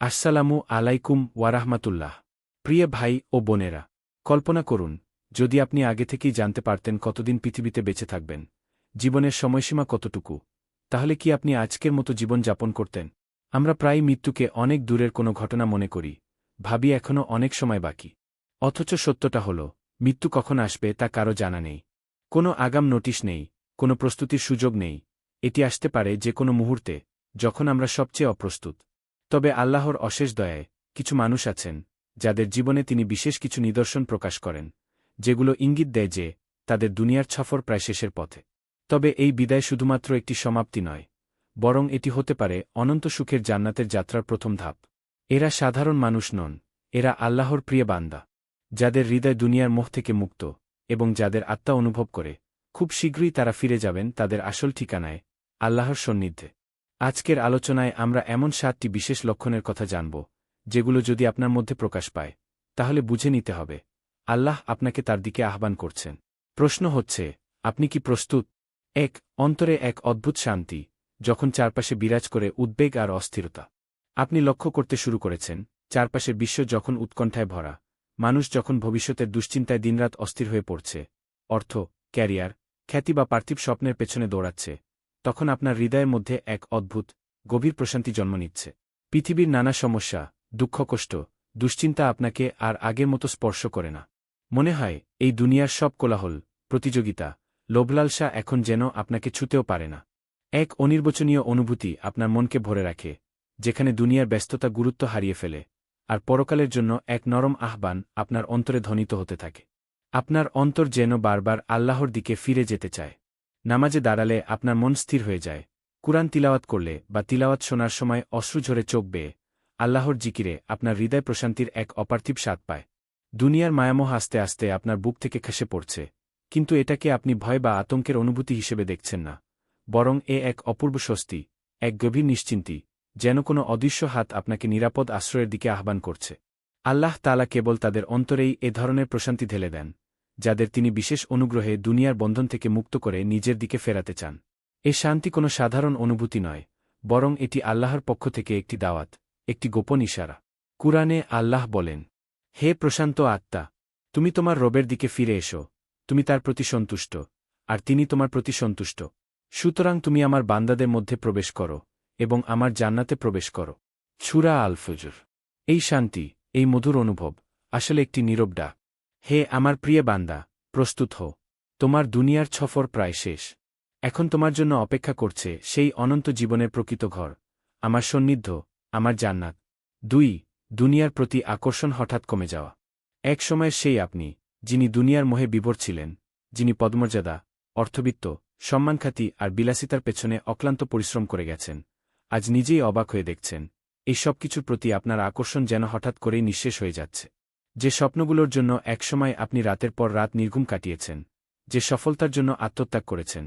আসসালামু আলাইকুম ওয়ারাহমাতুল্লাহ প্রিয় ভাই ও বোনেরা, কল্পনা করুন, যদি আপনি আগে থেকেই জানতে পারতেন কতদিন পৃথিবীতে বেঁচে থাকবেন, জীবনের সময়সীমা কতটুকু, তাহলে কি আপনি আজকের মতো জীবন যাপন করতেন? আমরা প্রায় মৃত্যুকে অনেক দূরের কোনো ঘটনা মনে করি, ভাবি এখনও অনেক সময় বাকি। অথচ সত্যটা হল, মৃত্যু কখন আসবে তা কারও জানা নেই। কোনো আগাম নোটিশ নেই, কোনো প্রস্তুতির সুযোগ নেই, এটি আসতে পারে যে কোনো মুহূর্তে, যখন আমরা সবচেয়ে অপ্রস্তুত। তবে আল্লাহর অশেষ দয়ায় কিছু মানুষ আছেন, যাদের জীবনে তিনি বিশেষ কিছু নিদর্শন প্রকাশ করেন, যেগুলো ইঙ্গিত দেয় যে তাদের দুনিয়ার সফর প্রায় শেষের পথে। তবে এই বিদায় শুধুমাত্র একটি সমাপ্তি নয়, বরং এটি হতে পারে অনন্ত সুখের জান্নাতের যাত্রার প্রথম ধাপ। এরা সাধারণ মানুষ নন, এরা আল্লাহর প্রিয় বান্দা, যাদের হৃদয় দুনিয়ার মোহ থেকে মুক্ত এবং যাদের আত্মা অনুভব করে, খুব শীঘ্রই তারা ফিরে যাবেন তাদের আসল ঠিকানায়, আল্লাহর সন্নিধ্যে। আজকের আলোচনায় আমরা এমন সাতটি বিশেষ লক্ষণের কথা জানব, যেগুলো যদি আপনার মধ্যে প্রকাশ পায়, তাহলে বুঝে নিতে হবে। আল্লাহ আপনাকে তার দিকে আহ্বান করছেন। প্রশ্ন হচ্ছে, আপনি কি প্রস্তুত? এক, অন্তরে এক অদ্ভুত শান্তি, যখন চারপাশে বিরাজ করে উদ্বেগ আর অস্থিরতা। আপনি লক্ষ্য করতে শুরু করেছেন চারপাশের বিশ্ব যখন উৎকণ্ঠায় ভরা, মানুষ যখন ভবিষ্যতের দুশ্চিন্তায় দিনরাত অস্থির হয়ে পড়ছে, অর্থ, ক্যারিয়ার, খ্যাতি বা পার্থিব স্বপ্নের পেছনে দৌড়াচ্ছে তখন আপনার হৃদয়ের মধ্যে এক অদ্ভুত, গভীর প্রশান্তি জন্ম নিচ্ছে। পৃথিবীর নানা সমস্যা দুঃখকষ্ট দুশ্চিন্তা আপনাকে আর আগের মতো স্পর্শ করে না। মনে হয়, এই দুনিয়ার সব কোলাহল, প্রতিযোগিতা, লোভলালসা এখন যেন আপনাকে ছুতেও পারে না। এক অনির্বচনীয় অনুভূতি আপনার মনকে ভরে রাখে, যেখানে দুনিয়ার ব্যস্ততা গুরুত্ব হারিয়ে ফেলে, আর পরকালের জন্য এক নরম আহ্বান আপনার অন্তরে ধ্বনিত হতে থাকে। আপনার অন্তর যেন বারবার আল্লাহর দিকে ফিরে যেতে চায়। নামাজে দাঁড়ালে আপনার মন স্থির হয়ে যায়। কুরআন তিলাওয়াত করলে বা তিলাওয়াত শোনার সময় অশ্রু ঝরে চোখ বেয়ে আল্লাহর জিকিরে আপনার হৃদয় প্রশান্তির এক অপার্থিব স্বাদ পায়। দুনিয়ার মায়ামোহ আস্তে আস্তে আপনার বুক থেকে খসে পড়ছে। কিন্তু এটাকে আপনি ভয় বা আতঙ্কের অনুভূতি হিসেবে দেখছেন না। বরং এ এক অপূর্ব স্বস্তি, এক গভীর নিশ্চিন্তি, যেন কোনো অদৃশ্য হাত আপনাকে নিরাপদ আশ্রয়ের দিকে আহ্বান করছে। আল্লাহ তালা কেবল তাদের অন্তরেই এ ধরনের প্রশান্তি ঢেলে দেন। যাদের তিনি বিশেষ অনুগ্রহে দুনিয়ার বন্ধন থেকে মুক্ত করে নিজের দিকে ফেরাতে চান। এ শান্তি কোনো সাধারণ অনুভূতি নয়, বরং এটি আল্লাহর পক্ষ থেকে একটি দাওয়াত, একটি গোপন ইশারা। কুরআনে আল্লাহ বলেন, হে প্রশান্ত আত্মা, তুমি তোমার রবের দিকে ফিরে এসো, তুমি তার প্রতি সন্তুষ্ট, আর তিনি তোমার প্রতি সন্তুষ্ট। সুতরাং তুমি আমার বান্দাদের মধ্যে প্রবেশ করো এবং আমার জান্নাতে প্রবেশ করো। ছুরা আলফজর। এই শান্তি, এই মধুর অনুভব, আসলে একটি নীরব ডাক। হে আমার প্রিয় বান্দা, প্রস্তুত হো তোমার দুনিয়ার ছফর প্রায় শেষ। এখন তোমার জন্য অপেক্ষা করছে সেই অনন্ত জীবনের প্রকৃত ঘর। আমার সন্নিধ্য, আমার জান্নাত। দুই, দুনিয়ার প্রতি আকর্ষণ হঠাৎ কমে যাওয়া। এক সময় সেই আপনি, যিনি দুনিয়ার মোহে বিভোর ছিলেন, যিনি পদ্মর্যাদা, অর্থবিত্ত, সম্মানখ্যাতি আর বিলাসিতার পেছনে অক্লান্ত পরিশ্রম করে গেছেন, আজ নিজেই অবাক হয়ে দেখছেন, এই সব কিছুর প্রতি আপনার আকর্ষণ যেন হঠাৎ করেই নিঃশেষ হয়ে যাচ্ছে। যে স্বপ্নগুলোর জন্য একসময় আপনি রাতের পর রাত নির্ঘুম কাটিয়েছেন, যে সফলতার জন্য আত্মত্যাগ করেছেন,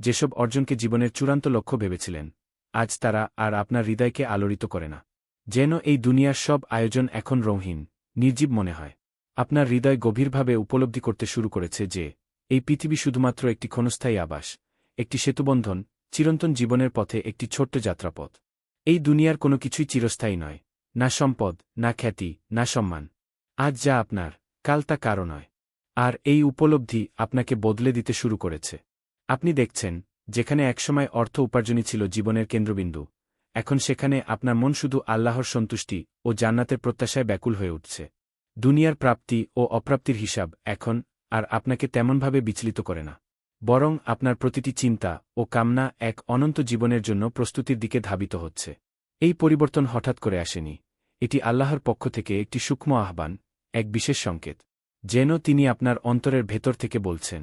যেসব অর্জনকে জীবনের চূড়ান্ত লক্ষ্য ভেবেছিলেন, আজ তারা আর আপনার হৃদয়কে আলোড়িত করে না। যেন এই দুনিয়ার সব আয়োজন এখন রঙহীন, নির্জীব মনে হয়। আপনার হৃদয় গভীরভাবে উপলব্ধি করতে শুরু করেছে যে, এই পৃথিবী শুধুমাত্র একটি ক্ষণস্থায়ী আবাস, একটি সেতুবন্ধন, চিরন্তন জীবনের পথে একটি ছোট্ট যাত্রাপথ। এই দুনিয়ার কোনো কিছুই চিরস্থায়ী নয়, না সম্পদ, না খ্যাতি, না সম্মান। আজ যা আপনার, কাল তা কারও নয়। আর এই উপলব্ধি আপনাকে বদলে দিতে শুরু করেছে। আপনি দেখছেন, যেখানে একসময় অর্থ উপার্জনই ছিল জীবনের কেন্দ্রবিন্দু, এখন সেখানে আপনার মন শুধু আল্লাহর সন্তুষ্টি ও জান্নাতের প্রত্যাশায় ব্যাকুল হয়ে উঠছে। দুনিয়ার প্রাপ্তি ও অপ্রাপ্তির হিসাব এখন আর আপনাকে তেমনভাবে বিচলিত করে না। বরং আপনার প্রতিটি চিন্তা ও কামনা এক অনন্ত জীবনের জন্য প্রস্তুতির দিকে ধাবিত হচ্ছে। এই পরিবর্তন হঠাৎ করে আসেনি। এটি আল্লাহর পক্ষ থেকে একটি সূক্ষ্ম আহ্বান এক বিশেষ সংকেত, যেন তিনি আপনার অন্তরের ভেতর থেকে বলছেন,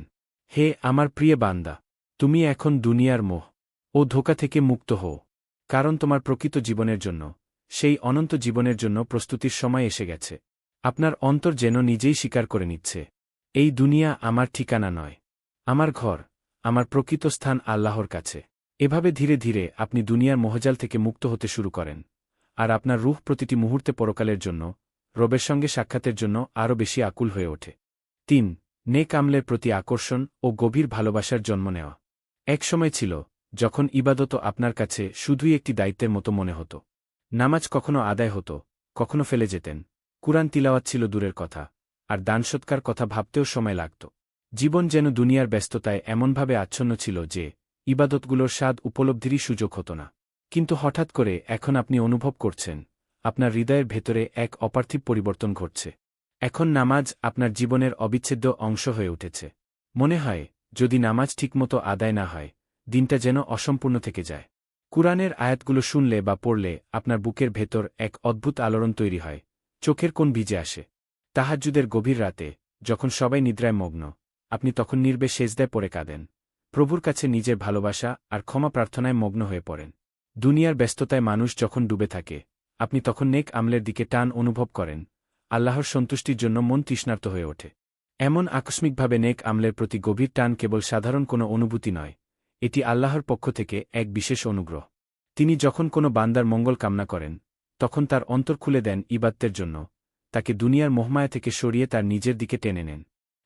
হে আমার প্রিয় বান্দা, তুমি এখন দুনিয়ার মোহ ও ধোকা থেকে মুক্ত হও, কারণ তোমার প্রকৃত জীবনের জন্য, সেই অনন্ত জীবনের জন্য প্রস্তুতির সময় এসে গেছে। আপনার অন্তর যেন নিজেই স্বীকার করে নিচ্ছে, এই দুনিয়া আমার ঠিকানা নয়, আমার ঘর, আমার প্রকৃত স্থান আল্লাহর কাছে। এভাবে ধীরে ধীরে আপনি দুনিয়ার মহজাল থেকে মুক্ত হতে শুরু করেন, আর আপনার রুহ প্রতিটি মুহূর্তে পরকালের জন্য রবের সঙ্গে সাক্ষাতের জন্য আরও বেশি আকুল হয়ে ওঠে। তিন, নেক আমলের প্রতি আকর্ষণ ও গভীর ভালোবাসার জন্ম নেওয়া। এক সময় ছিল, যখন ইবাদত আপনার কাছে শুধুই একটি দায়িত্বের মতো মনে হতো। নামাজ কখনো আদায় হতো, কখনো ফেলে যেতেন। কুরআন তিলাওয়াত ছিল দূরের কথা, আর দানসৎকার কথা ভাবতেও সময় লাগত। জীবন যেন দুনিয়ার ব্যস্ততায় এমনভাবে আচ্ছন্ন ছিল যে, ইবাদতগুলোর স্বাদ উপলব্ধিরই সুযোগ হতো না। কিন্তু হঠাৎ করে এখন আপনি অনুভব করছেন আপনার হৃদয়ের ভেতরে এক অপার্থিব পরিবর্তন ঘটছে। এখন নামাজ আপনার জীবনের অবিচ্ছেদ্য অংশ হয়ে উঠেছে। মনে হয়, যদি নামাজ ঠিকমতো আদায় না হয়, দিনটা যেন অসম্পূর্ণ থেকে যায়। কুরআনের আয়াতগুলো শুনলে বা পড়লে আপনার বুকের ভেতর এক অদ্ভুত আলোড়ন তৈরি হয়, চোখের কোন ভিজে আসে। তাহাজ্জুদের গভীর রাতে, যখন সবাই নিদ্রায় মগ্ন, আপনি তখন নির্বে সেজদায় পড়ে কাঁদেন। প্রভুর কাছে নিজের ভালোবাসা আর ক্ষমা প্রার্থনায় মগ্ন হয়ে পড়েন। দুনিয়ার ব্যস্ততায় মানুষ যখন ডুবে থাকে আপনি তখন নেক আমলের দিকে টান অনুভব করেন, আল্লাহর সন্তুষ্টির জন্য মন তৃষ্ণার্ত হয়ে ওঠে। এমন আকস্মিকভাবে নেক আমলের প্রতি গভীর টান কেবল সাধারণ কোনো অনুভূতি নয়, এটি আল্লাহর পক্ষ থেকে এক বিশেষ অনুগ্রহ। তিনি যখন কোনো বান্দার মঙ্গল কামনা করেন, তখন তার অন্তর খুলে দেন ইবাত্তের জন্য, তাকে দুনিয়ার মোহমায়া থেকে সরিয়ে তার নিজের দিকে টেনে নেন।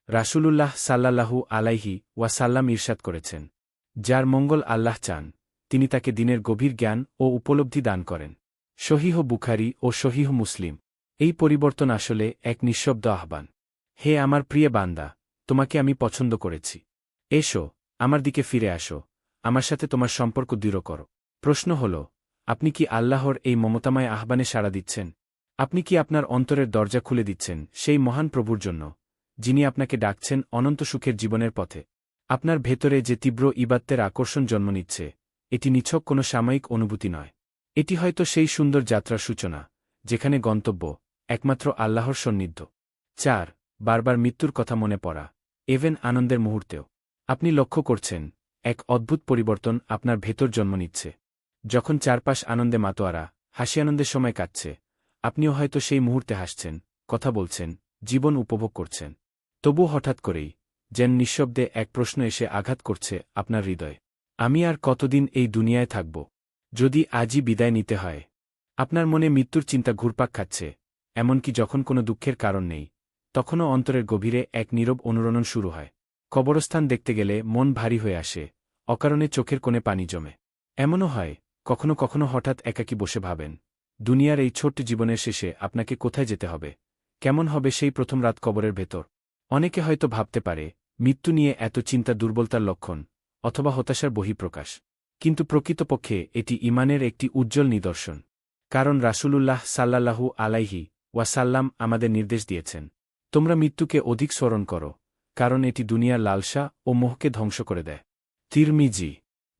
রাসূলুল্লাহ সাল্লাল্লাহু আলাইহি ওয়াসাল্লাম ইরশাদ করেছেন, যার মঙ্গল আল্লাহ চান, তিনি তাকে দিনের গভীর জ্ঞান ও উপলব্ধি দান করেন। শহীহ বুখারি ও শহীহ মুসলিম। এই পরিবর্তন আসলে এক নিঃশব্দ আহ্বান। হে আমার প্রিয় বান্দা, তোমাকে আমি পছন্দ করেছি। এসো, আমার দিকে ফিরে আসো, আমার সাথে তোমার সম্পর্ক দৃঢ় করো। প্রশ্ন হল, আপনি কি আল্লাহর এই মমতাময় আহ্বানে সাড়া দিচ্ছেন? আপনি কি আপনার অন্তরের দরজা খুলে দিচ্ছেন সেই মহান প্রভুর জন্য, যিনি আপনাকে ডাকছেন অনন্ত সুখের জীবনের পথে? আপনার ভেতরে যে তীব্র ইবাত্তের আকর্ষণ জন্ম নিচ্ছে, এটি নিছক কোনো সাময়িক অনুভূতি নয়। এটি হয়তো সেই সুন্দর যাত্রার সূচনা, যেখানে গন্তব্য একমাত্র আল্লাহর সন্নিধ্য। চার, বারবার মৃত্যুর কথা মনে পড়া এভেন আনন্দের মুহূর্তেও। আপনি লক্ষ্য করছেন, এক অদ্ভুত পরিবর্তন আপনার ভেতর জন্ম নিচ্ছে। যখন চারপাশ আনন্দে মাতোয়ারা, হাসি আনন্দের সময় কাটছে, আপনিও হয়তো সেই মুহূর্তে হাসছেন, কথা বলছেন, জীবন উপভোগ করছেন। তবু হঠাৎ করেই, যেন নিঃশব্দে এক প্রশ্ন এসে আঘাত করছে আপনার হৃদয়ে। আমি আর কতদিন এই দুনিয়ায় থাকব? যদি আজই বিদায় নিতে হয়। আপনার মনে মৃত্যুর চিন্তা ঘুরপাক খাচ্ছে, এমনকি যখন কোনো দুঃখের কারণ নেই, তখনও অন্তরের গভীরে এক নীরব অনুরণন শুরু হয়। কবরস্থান দেখতে গেলে মন ভারী হয়ে আসে, অকারণে চোখের কোণে পানি জমে। এমনও হয়, কখনো কখনো হঠাৎ একাকি বসে ভাবেন, দুনিয়ার এই ছোট্ট জীবনের শেষে আপনাকে কোথায় যেতে হবে? কেমন হবে সেই প্রথম রাত কবরের ভেতর? অনেকে হয়তো ভাবতে পারে, মৃত্যু নিয়ে এত চিন্তা দুর্বলতার লক্ষণ, অথবা হতাশার বহিঃপ্রকাশ। কিন্তু প্রকৃতপক্ষে এটি ইমানের একটি উজ্জ্বল নিদর্শন। কারণ রাসূলুল্লাহ সাল্লাল্লাহু আলাইহি ওয়াসাল্লাম আমাদের নির্দেশ দিয়েছেন, তোমরা মৃত্যুকে অধিক স্মরণ করো, কারণ এটি দুনিয়ার লালসা ও মোহকে ধ্বংস করে দেয়। তিরমিজি,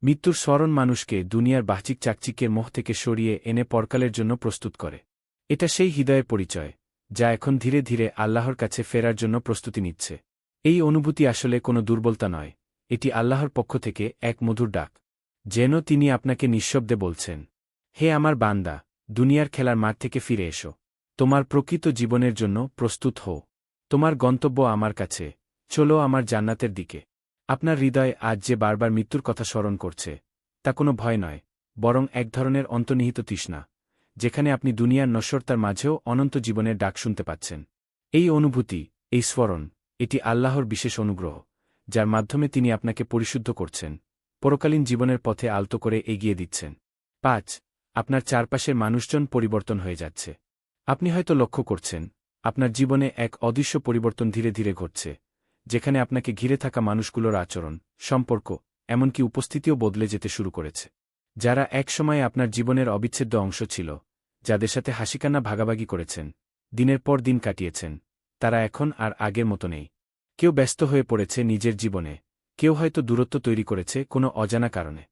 মৃত্যুর স্মরণ মানুষকে দুনিয়ার বাহ্যিক চাকচিকের মোহ থেকে সরিয়ে এনে পরকালের জন্য প্রস্তুত করে। এটা সেই হৃদয়ের পরিচয়, যা এখন ধীরে ধীরে আল্লাহর কাছে ফেরার জন্য প্রস্তুতি নিচ্ছে। এই অনুভূতি আসলে কোনো দুর্বলতা নয়, এটি আল্লাহর পক্ষ থেকে এক মধুর ডাক। যেন তিনি আপনাকে নিঃশব্দে বলছেন, হে আমার বান্দা, দুনিয়ার খেলার মাঠ থেকে ফিরে এসো। তোমার প্রকৃত জীবনের জন্য প্রস্তুত হও। তোমার গন্তব্য আমার কাছে। চলো আমার জান্নাতের দিকে। আপনার হৃদয় আজ যে বারবার মৃত্যুর কথা স্মরণ করছে, তা কোনো ভয় নয়, বরং এক ধরনের অন্তর্নিহিত তৃষ্ণা, যেখানে আপনি দুনিয়ার নশ্বরতার মাঝেও অনন্ত জীবনের ডাক শুনতে পাচ্ছেন। এই অনুভূতি, এই স্মরণ, এটি আল্লাহর বিশেষ অনুগ্রহ, যার মাধ্যমে তিনি আপনাকে পরিশুদ্ধ করছেন। পরকালীন জীবনের পথে আলতো করে এগিয়ে দিচ্ছেন। পাঁচ, আপনার চারপাশের মানুষজন পরিবর্তন হয়ে যাচ্ছে। আপনি হয়তো লক্ষ্য করছেন, আপনার জীবনে এক অদৃশ্য পরিবর্তন ধীরে ধীরে ঘটছে, যেখানে আপনাকে ঘিরে থাকা মানুষগুলোর আচরণ, সম্পর্ক, এমনকি উপস্থিতিও বদলে যেতে শুরু করেছে। যারা এক একসময় আপনার জীবনের অবিচ্ছেদ্য অংশ ছিল, যাদের সাথে হাসিকান্না ভাগাভাগি করেছেন, দিনের পর দিন কাটিয়েছেন, তারা এখন আর আগের মতো নেই। কেউ ব্যস্ত হয়ে পড়েছে নিজের জীবনে কেউ হয়তো দূরত্ব তৈরি করেছে কোনো অজানা কারণে।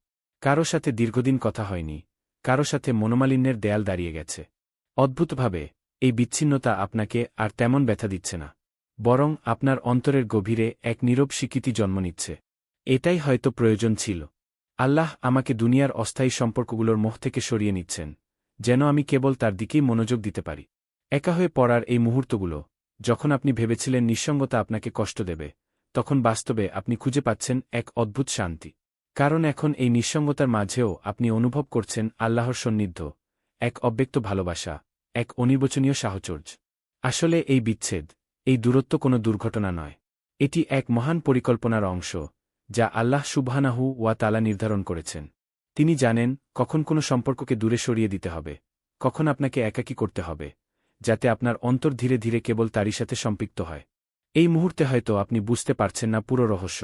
কারও সাথে দীর্ঘদিন কথা হয়নি, কারও সাথে মনোমালিন্যের দেয়াল দাঁড়িয়ে গেছে। অদ্ভুতভাবে, এই বিচ্ছিন্নতা আপনাকে আর তেমন ব্যথা দিচ্ছে না। বরং আপনার অন্তরের গভীরে এক নীরব স্বীকৃতি জন্ম নিচ্ছে। এটাই হয়তো প্রয়োজন ছিল। আল্লাহ আমাকে দুনিয়ার অস্থায়ী সম্পর্কগুলোর মোহ থেকে সরিয়ে নিচ্ছেন, যেন আমি কেবল তার দিকেই মনোযোগ দিতে পারি। একা হয়ে পড়ার এই মুহূর্তগুলো, যখন আপনি ভেবেছিলেন নিঃসঙ্গতা আপনাকে কষ্ট দেবে তখন বাস্তবে আপনি খুঁজে পাচ্ছেন এক অদ্ভুত শান্তি। কারণ এখন এই নিঃসঙ্গতার মাঝেও আপনি অনুভব করছেন আল্লাহর সন্নিধ্য, এক অব্যক্ত ভালোবাসা, এক অনির্বচনীয় সাহচর্য। আসলে এই বিচ্ছেদ, এই দূরত্ব কোনো দুর্ঘটনা নয়। এটি এক মহান পরিকল্পনার অংশ, যা আল্লাহ সুবহানাহু ওয়া তালা নির্ধারণ করেছেন। তিনি জানেন কখন কোনো সম্পর্ককে দূরে সরিয়ে দিতে হবে, কখন আপনাকে একাকী করতে হবে, যাতে আপনার অন্তর ধীরে ধীরে কেবল তারই সাথে সম্পৃক্ত হয়। এই মুহূর্তে হয়তো আপনি বুঝতে পারছেন না পুরো রহস্য,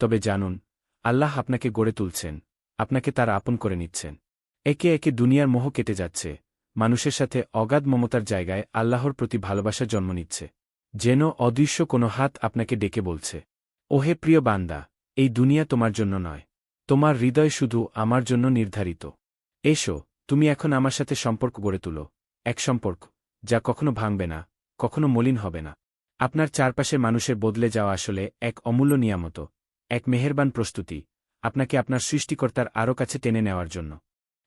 তবে জানুন, আল্লাহ আপনাকে গড়ে তুলছেন, আপনাকে তার আপন করে নিচ্ছেন। একে একে দুনিয়ার মোহ কেটে যাচ্ছে, মানুষের সাথে অগাধ মমতার জায়গায় আল্লাহর প্রতি ভালোবাসা জন্ম নিচ্ছে। যেন অদৃশ্য কোনো হাত আপনাকে ডেকে বলছে, ওহে প্রিয় বান্দা, এই দুনিয়া তোমার জন্য নয়, তোমার হৃদয় শুধু আমার জন্য নির্ধারিত। এসো, তুমি এখন আমার সাথে সম্পর্ক গড়ে তুলো, এক সম্পর্ক, যা কখনো ভাঙবে না, কখনো মলিন হবে না। আপনার চারপাশে মানুষের বদলে যাওয়া আসলে এক অমূল্য নিয়ামত, এক মেহেরবান প্রস্তুতি, আপনাকে আপনার সৃষ্টিকর্তার আরও কাছে টেনে নেওয়ার জন্য।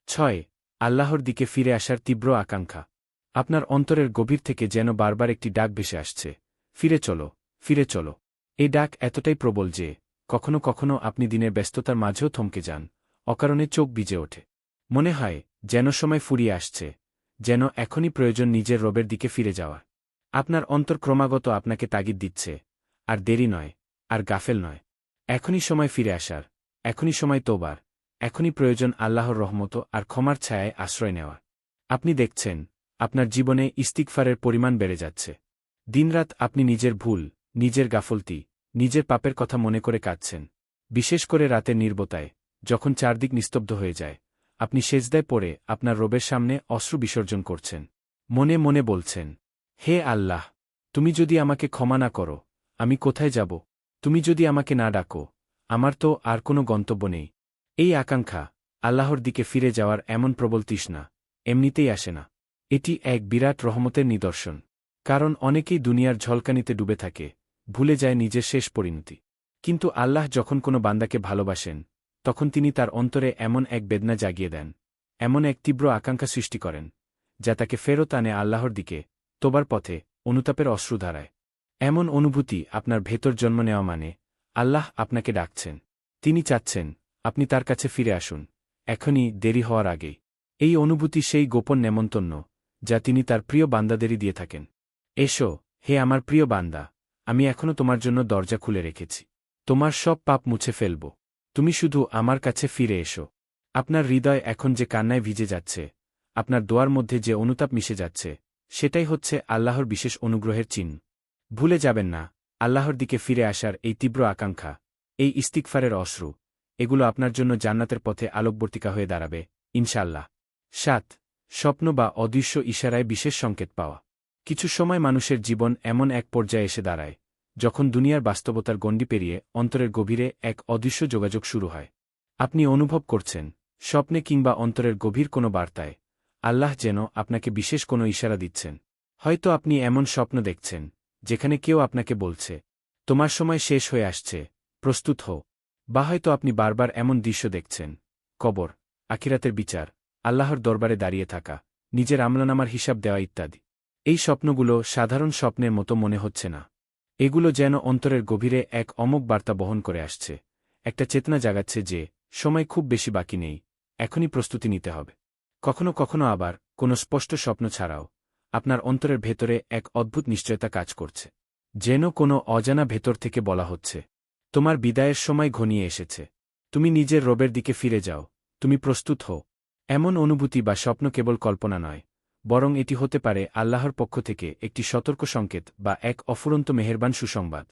ছয়, আল্লাহর দিকে ফিরে আসার তীব্র আকাঙ্ক্ষা। আপনার অন্তরের গভীর থেকে যেন বারবার একটি ডাক ভেসে আসছে, ফিরে চলো ফিরে চলো। এই ডাক এতটাই প্রবল যে, কখনো কখনো আপনি দিনের ব্যস্ততার মাঝেও থমকে যান, অকারণে চোখ বিজে ওঠে। মনে হয়, যেন সময় ফুরিয়ে আসছে, যেন এখনই প্রয়োজন নিজের রবের দিকে ফিরে যাওয়া আপনার অন্তর ক্রমাগত আপনাকে তাগিদ দিচ্ছে। আর দেরি নয়, আর গাফেল নয়। এখনই সময় ফিরে আসার, এখনই সময় তোবার, এখনই প্রয়োজন আল্লাহর রহমত আর ক্ষমার ছায়ায় আশ্রয় নেওয়া আপনি দেখছেন, আপনার জীবনে ইস্তিকফারের পরিমাণ বেড়ে যাচ্ছে। দিনরাত আপনি নিজের ভুল, নিজের গাফলতি, নিজের পাপের কথা মনে করে কাঁদছেন। বিশেষ করে রাতের নির্বতায়, যখন চারদিক নিস্তব্ধ হয়ে যায়, আপনি সেজদায় পড়ে আপনার রোবের সামনে অশ্রু বিসর্জন করছেন। মনে মনে বলছেন হে আল্লাহ, তুমি যদি আমাকে ক্ষমা না করো, আমি কোথায় যাব? তুমি যদি আমাকে না ডাকো, আমার তো আর কোনো গন্তব্য নেই। এই আকাঙ্ক্ষা আল্লাহর দিকে ফিরে যাওয়ার এমন প্রবল তৃষ্ণা এমনিতেই আসে না। এটি এক বিরাট রহমতের নিদর্শন, কারণ অনেকেই দুনিয়ার ঝলকানিতে ডুবে থাকে, ভুলে যায় নিজের শেষ পরিণতি। কিন্তু আল্লাহ যখন কোনো বান্দাকে ভালোবাসেন, তখন তিনি তার অন্তরে এমন এক বেদনা জাগিয়ে দেন, এমন এক তীব্র আকাঙ্ক্ষা সৃষ্টি করেন, যা তাকে ফেরত আনে আল্লাহর দিকে তোবার পথে, অনুতাপের অশ্রুধারায় এমন অনুভূতি আপনার ভেতর জন্ম নেওয়া মানে আল্লাহ আপনাকে ডাকছেন। তিনি চাচ্ছেন, আপনি তার কাছে ফিরে আসুন। এখনই দেরি হওয়ার আগেই। এই অনুভূতি সেই গোপন নেমন্তন্ন, যা তিনি তার প্রিয় বান্দাদেরই দিয়ে থাকেন। এসো, হে আমার প্রিয় বান্দা, আমি এখনও তোমার জন্য দরজা খুলে রেখেছি। তোমার সব পাপ মুছে ফেলব। তুমি শুধু আমার কাছে ফিরে এসো। আপনার হৃদয় এখন যে কান্নায় ভিজে যাচ্ছে, আপনার দোয়ার মধ্যে যে অনুতাপ মিশে যাচ্ছে সেটাই হচ্ছে আল্লাহর বিশেষ অনুগ্রহের চিহ্ন। ভুলে যাবেন না, আল্লাহর দিকে ফিরে আসার এই তীব্র আকাঙ্ক্ষা, এই ইস্তিকফারের অশ্রু, এগুলো আপনার জন্য জান্নাতের পথে আলোকবর্তিকা হয়ে দাঁড়াবে ইনশাল্লাহ সাত, স্বপ্ন বা অদৃশ্য ইশারায় বিশেষ সংকেত পাওয়া। কিছু সময় মানুষের জীবন এমন এক পর্যায়ে এসে দাঁড়ায়, যখন দুনিয়ার বাস্তবতার গণ্ডি পেরিয়ে অন্তরের গভীরে এক অদৃশ্য যোগাযোগ শুরু হয়। আপনি অনুভব করছেন, স্বপ্নে কিংবা অন্তরের গভীর কোনো বার্তায় আল্লাহ যেন আপনাকে বিশেষ কোনো ইশারা দিচ্ছেন। হয়তো আপনি এমন স্বপ্ন দেখছেন, যেখানে কেউ আপনাকে বলছে, তোমার সময় শেষ হয়ে আসছে, প্রস্তুত হও। বা হয়তো আপনি বারবার এমন দৃশ্য দেখছেন, কবর, আখিরাতের বিচার, আল্লাহর দরবারে দাঁড়িয়ে থাকা, নিজের আমলানামার হিসাব দেওয়া ইত্যাদি। এই স্বপ্নগুলো সাধারণ স্বপ্নের মতো মনে হচ্ছে না। এগুলো যেন অন্তরের গভীরে এক অমক বার্তা বহন করে আসছে, একটা চেতনা জাগাচ্ছে যে, সময় খুব বেশি বাকি নেই, এখনই প্রস্তুতি নিতে হবে। কখনো কখনো আবার কোনো স্পষ্ট স্বপ্ন ছাড়াও আপনার অন্তরের ভেতরে এক অদ্ভুত নিশ্চয়তা কাজ করছে। যেন কোনো অজানা ভেতর থেকে বলা হচ্ছে, তোমার বিদায়ের সময় ঘনিয়ে এসেছে। তুমি নিজের রবের দিকে ফিরে যাও। তুমি প্রস্তুত হও। এমন অনুভূতি বা স্বপ্ন কেবল কল্পনা নয়, বরং এটি হতে পারে আল্লাহর পক্ষ থেকে একটি সতর্ক সংকেত বা এক অফুরন্ত মেহেরবান সুসংবাদ।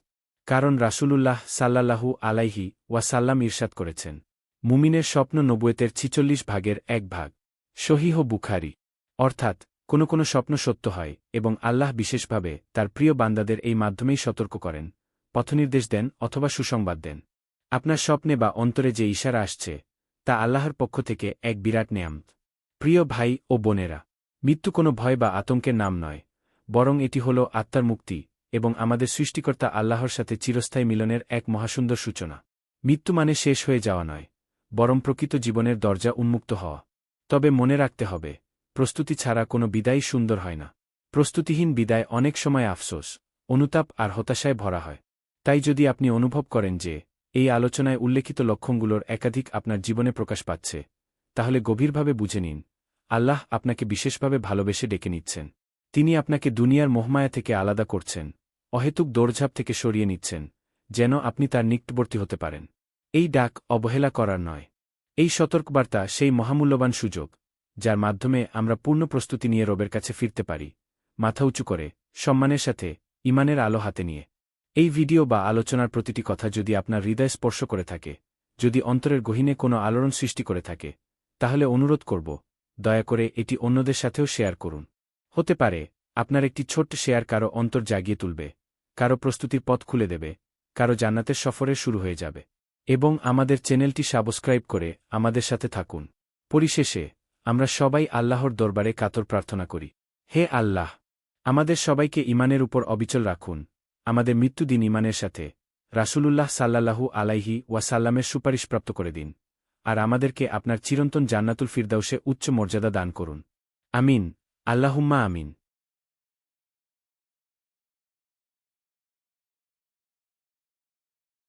কারণ রাসূলুল্লাহ সাল্লাল্লাহু আলাইহি ওয়াসাল্লাম ইরশাদ করেছেন, মুমিনের স্বপ্ন নবুয়েতের ছিচল্লিশ ভাগের এক ভাগ। সহিহ বুখারি। অর্থাৎ, কোনো কোনো স্বপ্ন সত্য হয়, এবং আল্লাহ বিশেষভাবে তার প্রিয় বান্দাদের এই মাধ্যমেই সতর্ক করেন, পথনির্দেশ দেন অথবা সুসংবাদ দেন। আপনার স্বপ্নে বা অন্তরে যে ইশারা আসছে, তা আল্লাহর পক্ষ থেকে এক বিরাট নেয়ামত। প্রিয় ভাই ও বোনেরা, মৃত্যু কোনো ভয় বা আতঙ্কের নাম নয়, বরং এটি হল আত্মার মুক্তি এবং আমাদের সৃষ্টিকর্তা আল্লাহর সাথে চিরস্থায়ী মিলনের এক মহাসুন্দর সূচনা। মৃত্যু মানে শেষ হয়ে যাওয়া নয়, বরং প্রকৃত জীবনের দরজা উন্মুক্ত হওয়া। তবে মনে রাখতে হবে, প্রস্তুতি ছাড়া কোনো বিদায় সুন্দর হয় না। প্রস্তুতিহীন বিদায় অনেক সময় আফসোস, অনুতাপ আর হতাশায় ভরা হয়। তাই যদি আপনি অনুভব করেন যে, এই আলোচনায় উল্লেখিত লক্ষণগুলোর একাধিক আপনার জীবনে প্রকাশ পাচ্ছে, তাহলে গভীরভাবে বুঝে নিন, আল্লাহ আপনাকে বিশেষভাবে ভালোবেসে ডেকে নিচ্ছেন। তিনি আপনাকে দুনিয়ার মোহমায়া থেকে আলাদা করছেন, অহেতুক দৌড়ঝাঁপ থেকে সরিয়ে নিচ্ছেন, যেন আপনি তার নিকটবর্তী হতে পারেন। এই ডাক অবহেলা করার নয়। এই সতর্কবার্তা সেই মহামূল্যবান সুযোগ, যার মাধ্যমে আমরা পূর্ণ প্রস্তুতি নিয়ে রবের কাছে ফিরতে পারি, মাথা উঁচু করে, সম্মানের সাথে, ইমানের আলো হাতে নিয়ে। এই ভিডিও বা আলোচনার প্রতিটি কথা যদি আপনার হৃদয় স্পর্শ করে থাকে, যদি অন্তরের গহীনে কোনো আলোড়ন সৃষ্টি করে থাকে, তাহলে অনুরোধ করব, দয়া করে এটি অন্যদের সাথেও শেয়ার করুন। হতে পারে, আপনার একটি ছোট্ট শেয়ার কারও অন্তর জাগিয়ে তুলবে, কারও প্রস্তুতির পথ খুলে দেবে, কারও জান্নাতের সফরে শুরু হয়ে যাবে। এবং আমাদের চ্যানেলটি সাবস্ক্রাইব করে আমাদের সাথে থাকুন। পরিশেষে, আমরা সবাই আল্লাহর দরবারে কাতর প্রার্থনা করি। হে আল্লাহ, আমাদের সবাইকে ইমানের উপর অবিচল রাখুন। আমাদের মৃত্যুদিন ইমানের সাথে রাসূলুল্লাহ সাল্লাল্লাহু আলাইহি ওয়াসাল্লামের সুপারিশপ্রাপ্ত করে দিন। আর আমাদেরকে আপনার চিরন্তন জান্নাতুল ফিরদাউসে উচ্চ মর্যাদা দান করুন। আমিন। আল্লাহুম্মা আমিন।